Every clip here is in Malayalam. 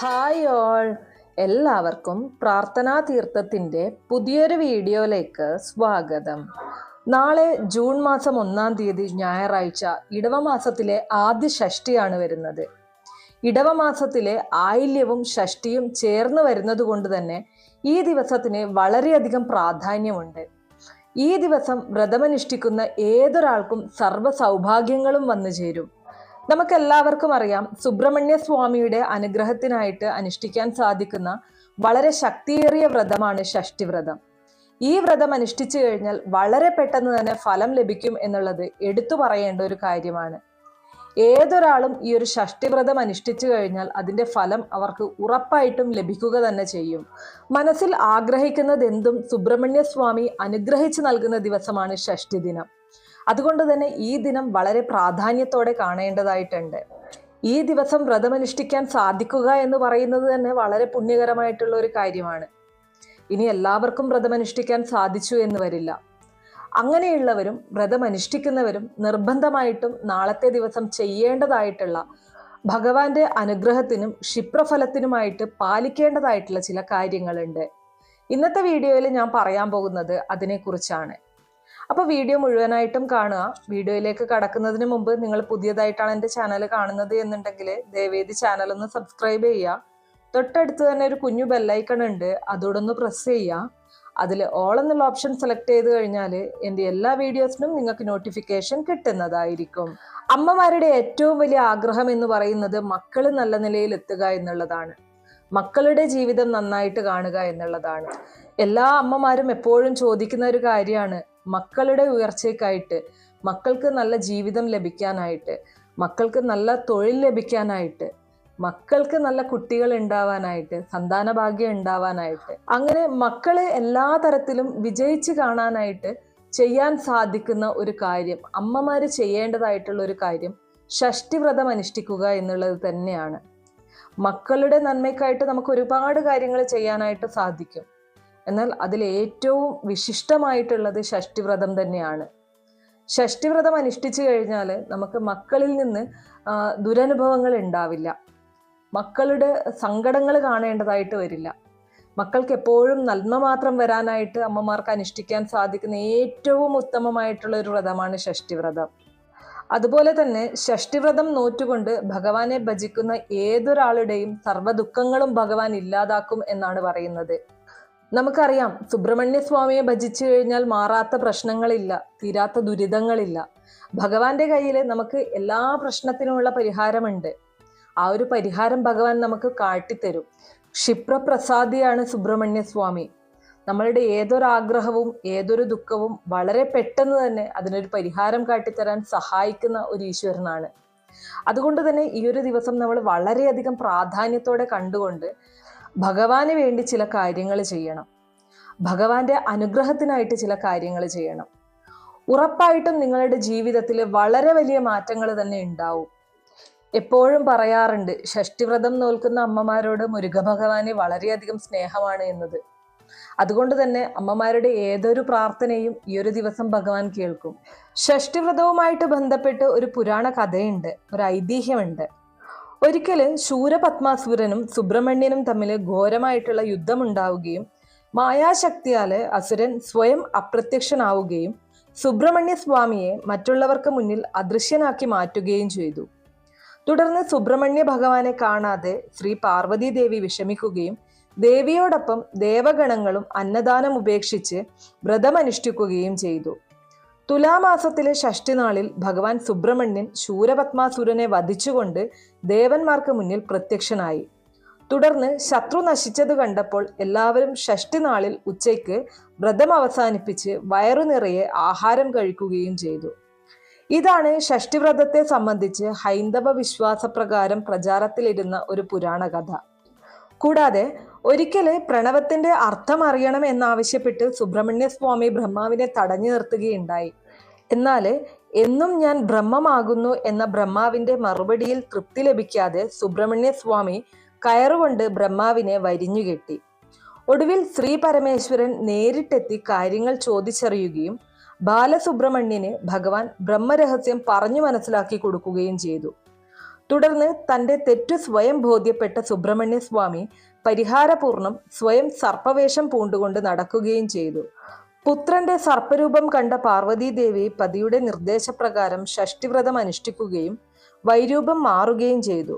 Hi all. എല്ലാവർക്കും പ്രാർത്ഥനാ തീർത്ഥത്തിന്റെ പുതിയൊരു വീഡിയോയിലേക്ക് സ്വാഗതം. നാളെ ജൂൺ മാസം ഒന്നാം തീയതി ഞായറാഴ്ച ഇടവമാസത്തിലെ ആദ്യ ഷഷ്ടിയാണ് വരുന്നത്. ഇടവമാസത്തിലെ ആയില്യവും ഷഷ്ടിയും ചേർന്ന് വരുന്നത് കൊണ്ട് തന്നെ ഈ ദിവസത്തിന് വളരെയധികം പ്രാധാന്യമുണ്ട്. ഈ ദിവസം വ്രതമനുഷ്ഠിക്കുന്ന ഏതൊരാൾക്കും സർവ സൗഭാഗ്യങ്ങളും വന്നു ചേരും. നമുക്കെല്ലാവർക്കും അറിയാം സുബ്രഹ്മണ്യ സ്വാമിയുടെ അനുഗ്രഹത്തിനായിട്ട് അനുഷ്ഠിക്കാൻ സാധിക്കുന്ന വളരെ ശക്തിയേറിയ വ്രതമാണ് ഷഷ്ടിവ്രതം ഈ വ്രതം അനുഷ്ഠിച്ചു കഴിഞ്ഞാൽ വളരെ പെട്ടെന്ന് തന്നെ ഫലം ലഭിക്കും എന്നുള്ളത് എടുത്തു പറയേണ്ട ഒരു കാര്യമാണ്. ഏതൊരാളും ഈ ഒരു ഷഷ്ടിവ്രതം അനുഷ്ഠിച്ചു കഴിഞ്ഞാൽ അതിന്റെ ഫലം അവർക്ക് ഉറപ്പായിട്ടും ലഭിക്കുക തന്നെ ചെയ്യും. മനസ്സിൽ ആഗ്രഹിക്കുന്നത് എന്തും സുബ്രഹ്മണ്യ സ്വാമി അനുഗ്രഹിച്ചു നൽകുന്ന ദിവസമാണ് ഷഷ്ടി ദിനം. അതുകൊണ്ട് തന്നെ ഈ ദിനം വളരെ പ്രാധാന്യത്തോടെ കാണേണ്ടതായിട്ടുണ്ട്. ഈ ദിവസം വ്രതമനുഷ്ഠിക്കാൻ സാധിക്കുക എന്ന് പറയുന്നത് തന്നെ വളരെ പുണ്യകരമായിട്ടുള്ള ഒരു കാര്യമാണ്. ഇനി എല്ലാവർക്കും വ്രതമനുഷ്ഠിക്കാൻ സാധിച്ചു എന്ന് വരില്ല. അങ്ങനെയുള്ളവരും വ്രതമനുഷ്ഠിക്കുന്നവരും നിർബന്ധമായിട്ടും നാളത്തെ ദിവസം ചെയ്യേണ്ടതായിട്ടുള്ള ഭഗവാന്റെ അനുഗ്രഹത്തിനും ക്ഷിപ്രഫലത്തിനുമായിട്ട് പാലിക്കേണ്ടതായിട്ടുള്ള ചില കാര്യങ്ങളുണ്ട്. ഇന്നത്തെ വീഡിയോയിൽ ഞാൻ പറയാൻ പോകുന്നത് അതിനെക്കുറിച്ചാണ്. അപ്പോൾ വീഡിയോ മുഴുവനായിട്ടും കാണുക. വീഡിയോയിലേക്ക് കടക്കുന്നതിന് മുമ്പ് നിങ്ങൾ പുതിയതായിട്ടാണ് എന്റെ ചാനൽ കാണുന്നത് എന്നുണ്ടെങ്കിൽ ദയവേദി ചാനൽ ഒന്ന് സബ്സ്ക്രൈബ് ചെയ്യുക. തൊട്ടടുത്ത് തന്നെ ഒരു കുഞ്ഞു ബെല്ലൈക്കൺ ഉണ്ട്. അതോടൊന്ന് പ്രസ് ചെയ്യുക. അതിൽ ഓൾ എന്നുള്ള ഓപ്ഷൻ സെലക്ട് ചെയ്ത് കഴിഞ്ഞാൽ എന്റെ എല്ലാ വീഡിയോസിനും നിങ്ങൾക്ക് നോട്ടിഫിക്കേഷൻ കിട്ടുന്നതായിരിക്കും. അമ്മമാരുടെ ഏറ്റവും വലിയ ആഗ്രഹം എന്ന് പറയുന്നത് മക്കൾ നല്ല നിലയിൽ എത്തുക എന്നുള്ളതാണ്. മക്കളുടെ ജീവിതം നന്നായിട്ട് കാണുക എന്നുള്ളതാണ്. എല്ലാ അമ്മമാരും എപ്പോഴും ചോദിക്കുന്ന ഒരു കാര്യമാണ്. മക്കളുടെ ഉയർച്ചയ്ക്കായിട്ട് മക്കൾക്ക് നല്ല ജീവിതം ലഭിക്കാനായിട്ട് മക്കൾക്ക് നല്ല തൊഴിൽ ലഭിക്കാനായിട്ട് മക്കൾക്ക് നല്ല കുട്ടികൾ ഉണ്ടാവാനായിട്ട് സന്താന ഭാഗ്യം ഉണ്ടാവാനായിട്ട് അങ്ങനെ മക്കളെ എല്ലാ തരത്തിലും വിജയിച്ച് കാണാനായിട്ട് ചെയ്യാൻ സാധിക്കുന്ന ഒരു കാര്യം അമ്മമാര് ചെയ്യേണ്ടതായിട്ടുള്ള ഒരു കാര്യം ഷഷ്ടിവ്രതം അനുഷ്ഠിക്കുക എന്നുള്ളത് തന്നെയാണ്. മക്കളുടെ നന്മയ്ക്കായിട്ട് നമുക്ക് ഒരുപാട് കാര്യങ്ങൾ ചെയ്യാനായിട്ട് സാധിക്കും. എന്നാൽ അതിൽ ഏറ്റവും വിശിഷ്ടമായിട്ടുള്ളത് ഷഷ്ടിവ്രതം തന്നെയാണ്. ഷഷ്ടിവ്രതം അനുഷ്ഠിച്ചു കഴിഞ്ഞാൽ നമുക്ക് മക്കളിൽ നിന്ന് ദുരനുഭവങ്ങൾ ഉണ്ടാവില്ല. മക്കളുടെ സങ്കടങ്ങൾ കാണേണ്ടതായിട്ട് വരില്ല. മക്കൾക്ക് എപ്പോഴും നന്മ മാത്രം വരാനായിട്ട് അമ്മമാർക്ക് അനുഷ്ഠിക്കാൻ സാധിക്കുന്ന ഏറ്റവും ഉത്തമമായിട്ടുള്ള ഒരു വ്രതമാണ് ഷഷ്ടിവ്രതം. അതുപോലെ തന്നെ ഷഷ്ടിവ്രതം നോറ്റുകൊണ്ട് ഭഗവാനെ ഭജിക്കുന്ന ഏതൊരാളുടെയും സർവ ദുഃഖങ്ങളും ഭഗവാൻ ഇല്ലാതാക്കും എന്നാണ് പറയുന്നത്. നമുക്കറിയാം സുബ്രഹ്മണ്യ സ്വാമിയെ ഭജിച്ചു കഴിഞ്ഞാൽ മാറാത്ത പ്രശ്നങ്ങളില്ല തീരാത്ത ദുരിതങ്ങളില്ല. ഭഗവാന്റെ കയ്യിൽ നമുക്ക് എല്ലാ പ്രശ്നത്തിനുമുള്ള പരിഹാരമുണ്ട്. ആ ഒരു പരിഹാരം ഭഗവാൻ നമുക്ക് കാട്ടിത്തരും. ക്ഷിപ്രപ്രസാദിയാണ് സുബ്രഹ്മണ്യ സ്വാമി നമ്മളുടെ ഏതൊരാഗ്രഹവും ഏതൊരു ദുഃഖവും വളരെ പെട്ടെന്ന് തന്നെ അതിനൊരു പരിഹാരം കാട്ടിത്തരാൻ സഹായിക്കുന്ന ഒരു ഈശ്വരനാണ്. അതുകൊണ്ട് തന്നെ ഈ ഒരു ദിവസം നമ്മൾ വളരെയധികം പ്രാധാന്യത്തോടെ കണ്ടുകൊണ്ട് ഭഗവാന് വേണ്ടി ചില കാര്യങ്ങൾ ചെയ്യണം. ഭഗവാന്റെ അനുഗ്രഹത്തിനായിട്ട് ചില കാര്യങ്ങൾ ചെയ്യണം. ഉറപ്പായിട്ടും നിങ്ങളുടെ ജീവിതത്തിൽ വളരെ വലിയ മാറ്റങ്ങൾ തന്നെ ഉണ്ടാവും. എപ്പോഴും പറയാറുണ്ട് ഷഷ്ടിവ്രതം നോൽക്കുന്ന അമ്മമാരോട് മുരുഘഭഗവാന് വളരെയധികം സ്നേഹമാണ് എന്നത്. അതുകൊണ്ട് തന്നെ അമ്മമാരുടെ ഏതൊരു പ്രാർത്ഥനയും ഈ ഒരു ദിവസം ഭഗവാൻ കേൾക്കും. ഷഷ്ടിവ്രതവുമായിട്ട് ബന്ധപ്പെട്ട് ഒരു പുരാണ കഥയുണ്ട് ഒരു ഐതിഹ്യമുണ്ട്. ഒരിക്കൽ ശൂരപത്മാസുരനും സുബ്രഹ്മണ്യനും തമ്മിൽ ഘോരമായിട്ടുള്ള യുദ്ധമുണ്ടാവുകയും മായാശക്തിയാൽ അസുരൻ സ്വയം അപ്രത്യക്ഷനാവുകയും സുബ്രഹ്മണ്യ സ്വാമിയെ മറ്റുള്ളവർക്ക് മുന്നിൽ അദൃശ്യനാക്കി മാറ്റുകയും ചെയ്തു. തുടർന്ന് സുബ്രഹ്മണ്യ ഭഗവാനെ കാണാതെ ശ്രീ പാർവതി ദേവി വിഷമിക്കുകയും ദേവിയോടൊപ്പം ദേവഗണങ്ങളും അന്നദാനം ഉപേക്ഷിച്ച് വ്രതമനുഷ്ഠിക്കുകയും ചെയ്തു. തുലാമാസത്തിലെ ഷഷ്ടിനാളിൽ ഭഗവാൻ സുബ്രഹ്മണ്യൻ ശൂരപത്മാസുരനെ വധിച്ചുകൊണ്ട് ദേവന്മാർക്ക് മുന്നിൽ പ്രത്യക്ഷനായി. തുടർന്ന് ശത്രു നശിച്ചത് കണ്ടപ്പോൾ എല്ലാവരും ഷഷ്ടിനാളിൽ ഉച്ചയ്ക്ക് വ്രതം അവസാനിപ്പിച്ച് വയറു നിറയെ ആഹാരം കഴിക്കുകയും ചെയ്തു. ഇതാണ് ഷഷ്ടിവ്രതത്തെ സംബന്ധിച്ച് ഹൈന്ദവ വിശ്വാസപ്രകാരം പ്രചാരത്തിലിരുന്ന ഒരു പുരാണ കഥ. കൂടാതെ ഒരിക്കൽ പ്രണവത്തിന്റെ അർത്ഥം അറിയണം എന്നാവശ്യപ്പെട്ട് സുബ്രഹ്മണ്യ സ്വാമി ബ്രഹ്മാവിനെ തടഞ്ഞു നിർത്തുകയുണ്ടായി. എന്നാൽ എന്നും ഞാൻ ബ്രഹ്മമാകുന്നു എന്ന ബ്രഹ്മാവിന്റെ മറുപടിയിൽ തൃപ്തി ലഭിക്കാതെ സുബ്രഹ്മണ്യ സ്വാമി കയറുകൊണ്ട് ബ്രഹ്മാവിനെ വരിഞ്ഞുകെട്ടി ഒടുവിൽ ശ്രീ പരമേശ്വരൻ നേരിട്ടെത്തി കാര്യങ്ങൾ ചോദിച്ചറിയുകയും ബാലസുബ്രഹ്മണ്യന് ഭഗവാൻ ബ്രഹ്മരഹസ്യം പറഞ്ഞു മനസ്സിലാക്കി കൊടുക്കുകയും ചെയ്തു. തുടർന്ന് തന്റെ തെറ്റു സ്വയം ബോധ്യപ്പെട്ട സുബ്രഹ്മണ്യ സ്വാമി പരിഹാരപൂർണം സ്വയം സർപ്പവേഷം പൂണ്ടുകൊണ്ട് നടക്കുകയും ചെയ്തു. പുത്രന്റെ സർപ്പരൂപം കണ്ട പാർവതീദേവി പതിയുടെ നിർദ്ദേശപ്രകാരം ഷഷ്ടിവ്രതം അനുഷ്ഠിക്കുകയും വൈരൂപം മാറുകയും ചെയ്തു.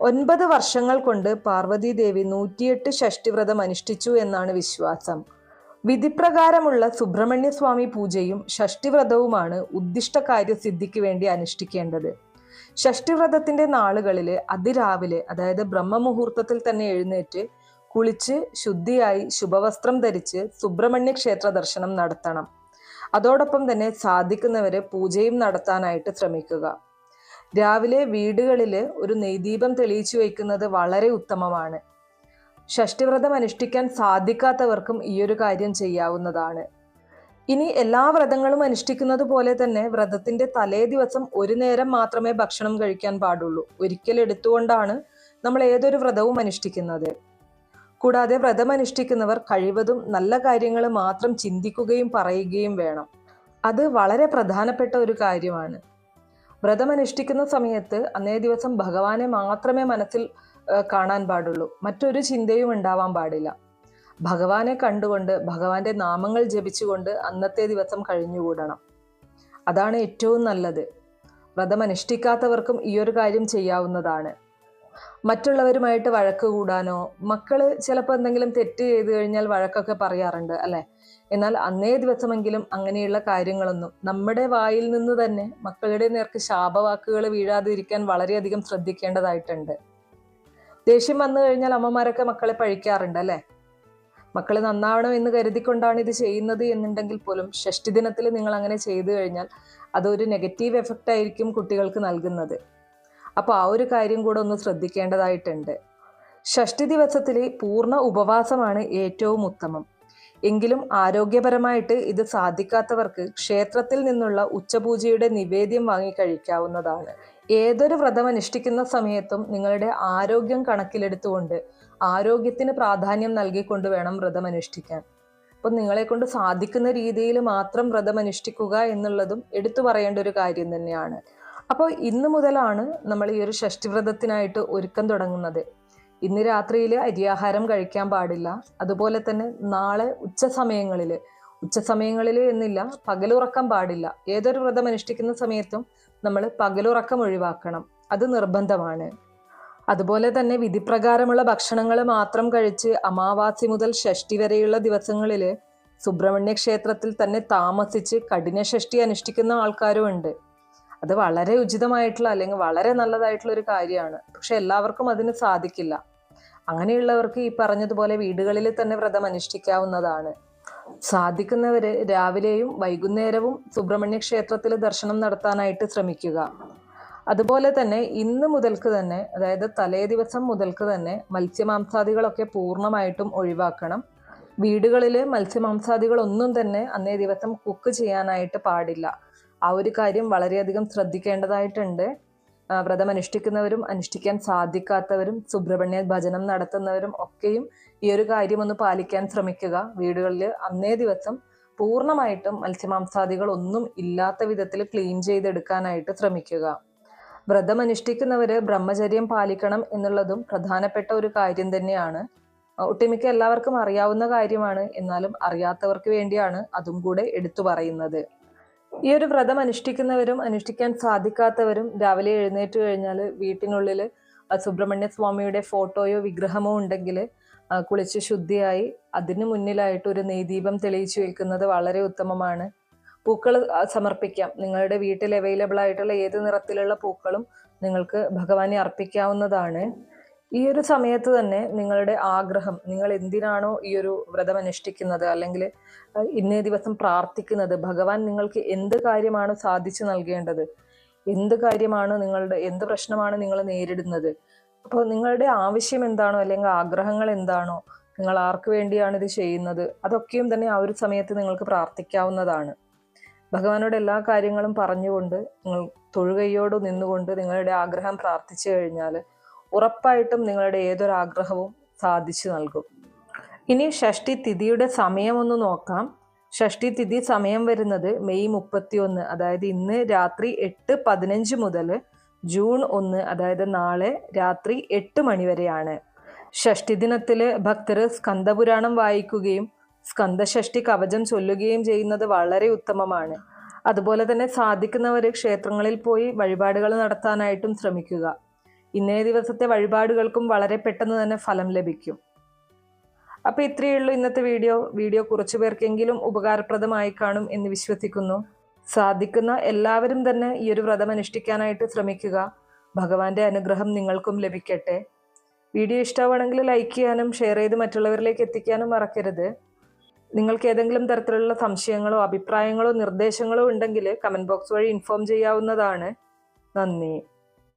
ഒൻപത് വർഷങ്ങൾ കൊണ്ട് പാർവതീദേവി നൂറ്റിയെട്ട് ഷഷ്ടിവ്രതം അനുഷ്ഠിച്ചു എന്നാണ് വിശ്വാസം. വിധിപ്രകാരമുള്ള സുബ്രഹ്മണ്യസ്വാമി പൂജയും ഷഷ്ടിവ്രതവുമാണ് ഉദ്ദിഷ്ട കാര്യസിദ്ധിക്ക് വേണ്ടി അനുഷ്ഠിക്കേണ്ടത്. ഷഷ്ടിവ്രതത്തിന്റെ നാളുകളിൽ അതിരാവിലെ അതായത് ബ്രഹ്മമുഹൂർത്തത്തിൽ തന്നെ എഴുന്നേറ്റ് കുളിച്ച് ശുദ്ധിയായി ശുഭവസ്ത്രം ധരിച്ച് സുബ്രഹ്മണ്യ ക്ഷേത്ര ദർശനം നടത്തണം. അതോടൊപ്പം തന്നെ സാധിക്കുന്നവരെ പൂജയും നടത്താനായിട്ട് ശ്രമിക്കുക. രാവിലെ വീടുകളിൽ ഒരു നെയ്ദീപം തെളിയിച്ചു വയ്ക്കുന്നത് വളരെ ഉത്തമമാണ്. ഷഷ്ടിവ്രതം അനുഷ്ഠിക്കാൻ സാധിക്കാത്തവർക്കും ഈ ഒരു കാര്യം ചെയ്യാവുന്നതാണ്. ഇനി എല്ലാ വ്രതങ്ങളും അനുഷ്ഠിക്കുന്നത് പോലെ തന്നെ വ്രതത്തിന്റെ തലേ ദിവസം ഒരു നേരം മാത്രമേ ഭക്ഷണം കഴിക്കാൻ പാടുള്ളൂ. ഒരിക്കൽ എടുത്തുകൊണ്ടാണ് നമ്മൾ ഏതൊരു വ്രതവും അനുഷ്ഠിക്കുന്നത്. കൂടാതെ വ്രതം അനുഷ്ഠിക്കുന്നവർ കഴിവതും നല്ല കാര്യങ്ങൾ മാത്രം ചിന്തിക്കുകയും പറയുകയും വേണം. അത് വളരെ പ്രധാനപ്പെട്ട ഒരു കാര്യമാണ്. വ്രതം അനുഷ്ഠിക്കുന്ന സമയത്ത് അന്നേ ദിവസം ഭഗവാനെ മാത്രമേ മനസ്സിൽ കാണാൻ പാടുള്ളൂ. മറ്റൊരു ചിന്തയും ഉണ്ടാവാൻ പാടില്ല. ഭഗവാനെ കണ്ടുകൊണ്ട് ഭഗവാന്റെ നാമങ്ങൾ ജപിച്ചുകൊണ്ട് അന്നത്തെ ദിവസം കഴിഞ്ഞുകൂടണം. അതാണ് ഏറ്റവും നല്ലത്. വ്രതമനുഷ്ഠിക്കാത്തവർക്കും ഈ ഒരു കാര്യം ചെയ്യാവുന്നതാണ്. മറ്റുള്ളവരുമായിട്ട് വഴക്ക് കൂടാനോ മക്കൾ ചിലപ്പോൾ എന്തെങ്കിലും തെറ്റ് ചെയ്തു കഴിഞ്ഞാൽ വഴക്കൊക്കെ പറയാറുണ്ട് അല്ലെ? എന്നാൽ അന്നേ ദിവസമെങ്കിലും അങ്ങനെയുള്ള കാര്യങ്ങളൊന്നും നമ്മുടെ വായിൽ നിന്ന് തന്നെ മക്കളുടെ നേർക്ക് ശാപവാക്കുകൾ വീഴാതിരിക്കാൻ വളരെയധികം ശ്രദ്ധിക്കേണ്ടതായിട്ടുണ്ട്. ദേഷ്യം വന്നു കഴിഞ്ഞാൽ അമ്മമാരൊക്കെ മക്കളെ പഴിക്കാറുണ്ട് അല്ലെ? മക്കൾ നന്നാവണം എന്ന് കരുതിക്കൊണ്ടാണ് ഇത് ചെയ്യുന്നത് എന്നുണ്ടെങ്കിൽ പോലും ഷഷ്ടി ദിനത്തിൽ നിങ്ങൾ അങ്ങനെ ചെയ്തു കഴിഞ്ഞാൽ അതൊരു നെഗറ്റീവ് എഫക്റ്റ് ആയിരിക്കും കുട്ടികൾക്ക് നൽകുന്നത്. അപ്പോൾ ആ ഒരു കാര്യം കൂടെ ഒന്ന് ശ്രദ്ധിക്കേണ്ടതായിട്ടുണ്ട്. ഷഷ്ടി ദിവസത്തിലെ പൂർണ ഉപവാസമാണ് ഏറ്റവും ഉത്തമം. എങ്കിലും ആരോഗ്യപരമായിട്ട് ഇത് സാധിക്കാത്തവർക്ക് ക്ഷേത്രത്തിൽ നിന്നുള്ള ഉച്ചപൂജയുടെ നിവേദ്യം വാങ്ങി കഴിക്കാവുന്നതാണ്. ഏതൊരു വ്രതം അനുഷ്ഠിക്കുന്ന സമയത്തും നിങ്ങളുടെ ആരോഗ്യം കണക്കിലെടുത്തുകൊണ്ട് ആരോഗ്യത്തിന് പ്രാധാന്യം നൽകിക്കൊണ്ട് വേണം വ്രതം അനുഷ്ഠിക്കാൻ. അപ്പം നിങ്ങളെ കൊണ്ട് സാധിക്കുന്ന രീതിയിൽ മാത്രം വ്രതം അനുഷ്ഠിക്കുക എന്നുള്ളതും എടുത്തു പറയേണ്ട ഒരു കാര്യം തന്നെയാണ്. അപ്പോൾ ഇന്ന് മുതലാണ് നമ്മൾ ഈ ഒരു ഷഷ്ടിവ്രതത്തിനായിട്ട് ഒരുക്കം തുടങ്ങുന്നത്. ഇന്ന് രാത്രിയിൽ അരിയാഹാരം കഴിക്കാൻ പാടില്ല. അതുപോലെ തന്നെ നാളെ ഉച്ച സമയങ്ങളിൽ ഉച്ച സമയങ്ങളിൽ എന്നില്ല പകലുറക്കം പാടില്ല. ഏതൊരു വ്രതം അനുഷ്ഠിക്കുന്ന സമയത്തും നമ്മൾ പകലുറക്കം ഒഴിവാക്കണം. അത് നിർബന്ധമാണ്. അതുപോലെ തന്നെ വിധിപ്രകാരമുള്ള ഭക്ഷണങ്ങൾ മാത്രം കഴിച്ച് അമാവാസി മുതൽ ഷഷ്ടി വരെയുള്ള ദിവസങ്ങളിൽ സുബ്രഹ്മണ്യ ക്ഷേത്രത്തിൽ തന്നെ താമസിച്ച് കഠിന ഷഷ്ടി അനുഷ്ഠിക്കുന്ന ആൾക്കാരും ഉണ്ട്. അത് വളരെ ഉചിതമായിട്ടുള്ള അല്ലെങ്കിൽ വളരെ നല്ലതായിട്ടുള്ള ഒരു കാര്യമാണ്. പക്ഷെ എല്ലാവർക്കും അതിന് സാധിക്കില്ല. അങ്ങനെയുള്ളവർക്ക് ഈ പറഞ്ഞതുപോലെ വീടുകളിൽ തന്നെ വ്രതം അനുഷ്ഠിക്കാവുന്നതാണ്. സാധിക്കുന്നവര് രാവിലെയും വൈകുന്നേരവും സുബ്രഹ്മണ്യ ക്ഷേത്രത്തിൽ ദർശനം നടത്താനായിട്ട് ശ്രമിക്കുക. അതുപോലെ തന്നെ ഇന്ന് മുതൽക്ക് തന്നെ അതായത് തലേ ദിവസം മുതൽക്ക് തന്നെ മത്സ്യമാംസാദികളൊക്കെ പൂർണമായിട്ടും ഒഴിവാക്കണം. വീടുകളിൽ മത്സ്യമാംസാദികളൊന്നും തന്നെ അന്നേ ദിവസം കുക്ക് ചെയ്യാനായിട്ട് പാടില്ല. ആ ഒരു കാര്യം വളരെയധികം ശ്രദ്ധിക്കേണ്ടതായിട്ടുണ്ട്. വ്രതം അനുഷ്ഠിക്കുന്നവരും അനുഷ്ഠിക്കാൻ സാധിക്കാത്തവരും സുബ്രഹ്മണ്യ ഭജനം നടത്തുന്നവരും ഒക്കെയും ഈ ഒരു കാര്യം ഒന്ന് പാലിക്കാൻ ശ്രമിക്കുക. വീടുകളിൽ അന്നേ ദിവസം പൂർണമായിട്ടും മത്സ്യമാംസാദികൾ ഒന്നും ഇല്ലാത്ത വിധത്തിൽ ക്ലീൻ ചെയ്തെടുക്കാനായിട്ട് ശ്രമിക്കുക. വ്രതം അനുഷ്ഠിക്കുന്നവര് ബ്രഹ്മചര്യം പാലിക്കണം എന്നുള്ളതും പ്രധാനപ്പെട്ട ഒരു കാര്യം തന്നെയാണ്. ഒട്ടുമിക്ക എല്ലാവർക്കും അറിയാവുന്ന കാര്യമാണ്. എന്നാലും അറിയാത്തവർക്ക് വേണ്ടിയാണ് അതും കൂടെ എടുത്തു പറയുന്നത്. ഈ ഒരു വ്രതം അനുഷ്ഠിക്കുന്നവരും അനുഷ്ഠിക്കാൻ സാധിക്കാത്തവരും രാവിലെ എഴുന്നേറ്റ് കഴിഞ്ഞാൽ വീട്ടിനുള്ളിൽ സുബ്രഹ്മണ്യ സ്വാമിയുടെ ഫോട്ടോയോ വിഗ്രഹമോ ഉണ്ടെങ്കിൽ കുളിച്ച് ശുദ്ധിയായി അതിന് മുന്നിലായിട്ട് ഒരു നെയ്ദീപം തെളിയിച്ചു വെക്കുന്നത് വളരെ ഉത്തമമാണ്. പൂക്കൾ സമർപ്പിക്കാം. നിങ്ങളുടെ വീട്ടിൽ അവൈലബിൾ ആയിട്ടുള്ള ഏത് നിറത്തിലുള്ള പൂക്കളും നിങ്ങൾക്ക് ഭഗവാനെ അർപ്പിക്കാവുന്നതാണ്. ഈ ഒരു സമയത്ത് തന്നെ നിങ്ങളുടെ ആഗ്രഹം നിങ്ങൾ എന്തിനാണോ ഈ ഒരു വ്രതം അനുഷ്ഠിക്കുന്നത് അല്ലെങ്കിൽ ഇന്നേ ദിവസം പ്രാർത്ഥിക്കുന്നത് ഭഗവാൻ നിങ്ങൾക്ക് എന്ത് കാര്യമാണ് സാധിച്ചു നൽകേണ്ടത് എന്ത് കാര്യമാണ് നിങ്ങളുടെ എന്ത് പ്രശ്നമാണ് നിങ്ങൾ നേരിടുന്നത് അപ്പോൾ നിങ്ങളുടെ ആവശ്യം എന്താണോ അല്ലെങ്കിൽ ആഗ്രഹങ്ങൾ എന്താണോ നിങ്ങൾ ആർക്ക് വേണ്ടിയാണ് ഇത് ചെയ്യുന്നത് അതൊക്കെയും തന്നെ ആ ഒരു സമയത്ത് നിങ്ങൾക്ക് പ്രാർത്ഥിക്കാവുന്നതാണ്. ഭഗവാനോട് എല്ലാ കാര്യങ്ങളും പറഞ്ഞുകൊണ്ട് നിങ്ങൾ തൊഴുകയോട് നിന്നുകൊണ്ട് നിങ്ങളുടെ ആഗ്രഹം പ്രാർത്ഥിച്ചു കഴിഞ്ഞാൽ ഉറപ്പായിട്ടും നിങ്ങളുടെ ഏതൊരാഗ്രഹവും സാധിച്ചു നൽകും. ഇനി ഷഷ്ടി തിഥിയുടെ സമയം ഒന്ന് നോക്കാം. ഷഷ്ടി തിഥി സമയം വരുന്നത് മെയ് മുപ്പത്തിയൊന്ന് അതായത് ഇന്ന് രാത്രി എട്ട് പതിനഞ്ച് മുതൽ ജൂൺ ഒന്ന് അതായത് നാളെ രാത്രി എട്ട് മണിവരെയാണ് ഷഷ്ടി ദിനത്തിൽ ഭക്തർ സ്കന്ദപുരാണം വായിക്കുകയും സ്കന്ദഷഷ്ടി കവചം ചൊല്ലുകയും ചെയ്യുന്നത് വളരെ ഉത്തമമാണ്. അതുപോലെ തന്നെ സാധിക്കുന്നവർ ക്ഷേത്രങ്ങളിൽ പോയി വഴിപാടുകൾ നടത്താനായിട്ടും ശ്രമിക്കുക. ഇന്നേ ദിവസത്തെ വഴിപാടുകൾക്കും വളരെ പെട്ടെന്ന് തന്നെ ഫലം ലഭിക്കും. അപ്പോൾ ഇത്രയേ ഉള്ളൂ ഇന്നത്തെ വീഡിയോ. വീഡിയോ കുറച്ചു പേർക്കെങ്കിലും ഉപകാരപ്രദമായി കാണും എന്ന് വിശ്വസിക്കുന്നു. സാധിക്കുന്ന എല്ലാവരും തന്നെ ഈ ഒരു വ്രതം അനുഷ്ഠിക്കാനായിട്ട് ശ്രമിക്കുക. ഭഗവാന്റെ അനുഗ്രഹം നിങ്ങൾക്കും ലഭിക്കട്ടെ. വീഡിയോ ഇഷ്ടമാണെങ്കിൽ ലൈക്ക് ചെയ്യാനും ഷെയർ ചെയ്ത് മറ്റുള്ളവരിലേക്ക് എത്തിക്കാനും മറക്കരുത്. നിങ്ങൾക്ക് ഏതെങ്കിലും തരത്തിലുള്ള സംശയങ്ങളോ അഭിപ്രായങ്ങളോ നിർദ്ദേശങ്ങളോ ഉണ്ടെങ്കിൽ കമന്റ് ബോക്സ് വഴി ഇൻഫോം ചെയ്യാവുന്നതാണ്. നന്ദി.